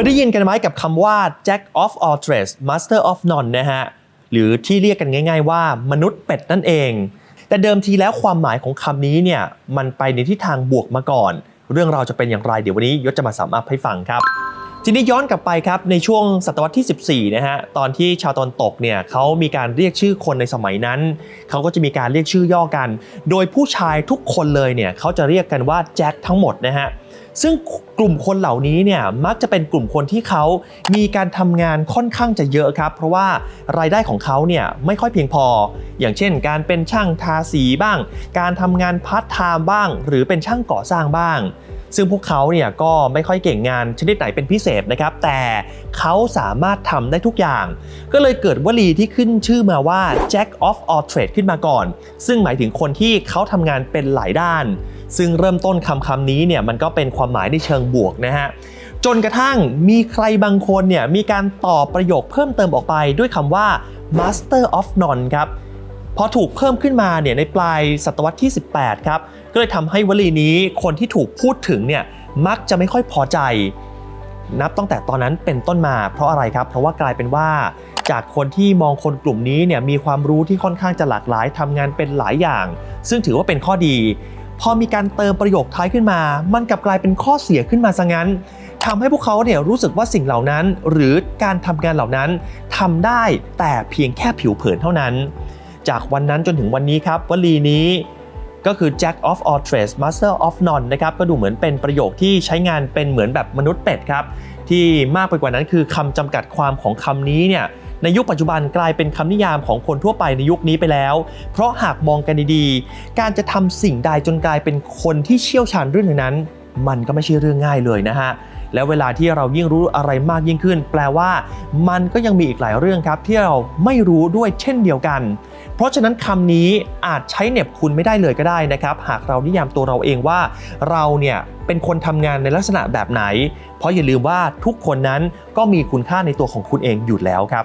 ยได้ยินกันไหมกับคำว่า Jack of all trades Master of none นะฮะ หรือที่เรียกกันง่าย ๆ ว่ามนุษย์เป็ดนั่นเอง แต่เดิมทีแล้วความหมายของคำนี้เนี่ย มันไปในทิศทางบวกมาก่อน เรื่องเราจะเป็นอย่างไรเดี๋ยววันนี้ยศจะมาสามารถให้ฟังครับ ทีนี้ย้อนกลับไปครับในช่วงศตวรรษที่ 14 นะฮะตอนที่ชาวตะวันตกเนี่ยเขามีการเรียกชื่อคนในสมัยนั้น เขาก็จะมีการเรียกชื่อย่อกัน โดยผู้ชายทุกคนเลยเนี่ยเขาจะเรียกกันว่าแจ็คทั้งหมดนะฮะซึ่งกลุ่มคนเหล่านี้เนี่ยมักจะเป็นกลุ่มคนที่เขามีการทำงานค่อนข้างจะเยอะครับ เพราะว่ารายได้ของเขาเนี่ยไม่ค่อยเพียงพอ อย่างเช่น การเป็นช่างทาสีบ้าง การทำงานพาร์ทไทม์บ้าง หรือเป็นช่างก่อสร้างบ้าง ซึ่งพวกเขาเนี่ยก็ไม่ค่อยเก่งงานชนิดไหนเป็นพิเศษนะครับ แต่เขาสามารถทำได้ทุกอย่าง ก็เลยเกิดวลีที่ขึ้นชื่อมาว่า Jack of all trades ขึ้นมาก่อน ซึ่งหมายถึงคนที่เขาทำงานเป็นหลายด้าน ซึ่งเริ่มต้นคำคำนี้เนี่ยมันก็เป็นความหมายในเชิงบวกนะฮะจนกระทั่งมีใครบางคนเนี่ยมีการต่อประโยคเพิ่มเติมออกไปด้วยคำว่า Master of none ครับ พอถูกเพิ่มขึ้นมาเนี่ยในปลายศตวรรษที่ 18 ครับ ก็เลยทำให้วลีนี้คนที่ถูกพูดถึงเนี่ยมักจะไม่ค่อยพอใจ นับตั้งแต่ตอนนั้นเป็นต้นมา เพราะอะไรครับ เพราะว่ากลายเป็นว่าจากคนที่มองคนกลุ่มนี้เนี่ยมีความรู้ที่ค่อนข้างจะหลากหลายทำงานเป็นหลายอย่าง ซึ่งถือว่าเป็นข้อดี พอมีการเติมประโยคท้ายขึ้นมา มันกลับกลายเป็นข้อเสียขึ้นมาซะงั้นทำให้พวกเขาเนี่ยรู้สึกว่าสิ่งเหล่านั้น หรือการทำงานเหล่านั้นทำได้แต่เพียงแค่ผิวเผินเท่านั้น จากวันนั้นจนถึงวันนี้ครับวลีนี้ก็คือ Jack of all trades Master of none นะครับก็ดูเหมือนเป็นประโยคที่ใช้งานเป็นเหมือนแบบมนุษย์เป็ดครับ ที่มากไปกว่านั้นคือคำจำกัดความของคำนี้เนี่ยในยุคปัจจุบันกลายเป็นคำนิยามของคนทั่วไปในยุคนี้ไปแล้ว เพราะหากมองกันดีๆ การจะทำสิ่งใดจนกลายเป็นคนที่เชี่ยวชาญเรื่องนั้น มันก็ไม่ใช่เรื่องง่ายเลยนะฮะแล้วเวลาที่เรายิ่งรู้อะไรมากยิ่งขึ้น แปลว่ามันก็ยังมีอีกหลายเรื่องครับที่เราไม่รู้ด้วยเช่นเดียวกัน เพราะฉะนั้นคำนี้อาจใช้เน็บคุณไม่ได้เลยก็ได้นะครับ หากเรานิยามตัวเราเองว่า เราเนี่ยเป็นคนทำงานในลักษณะแบบไหน เพราะอย่าลืมว่าทุกคนนั้นก็มีคุณค่าในตัวของคุณเองอยู่แล้วครับ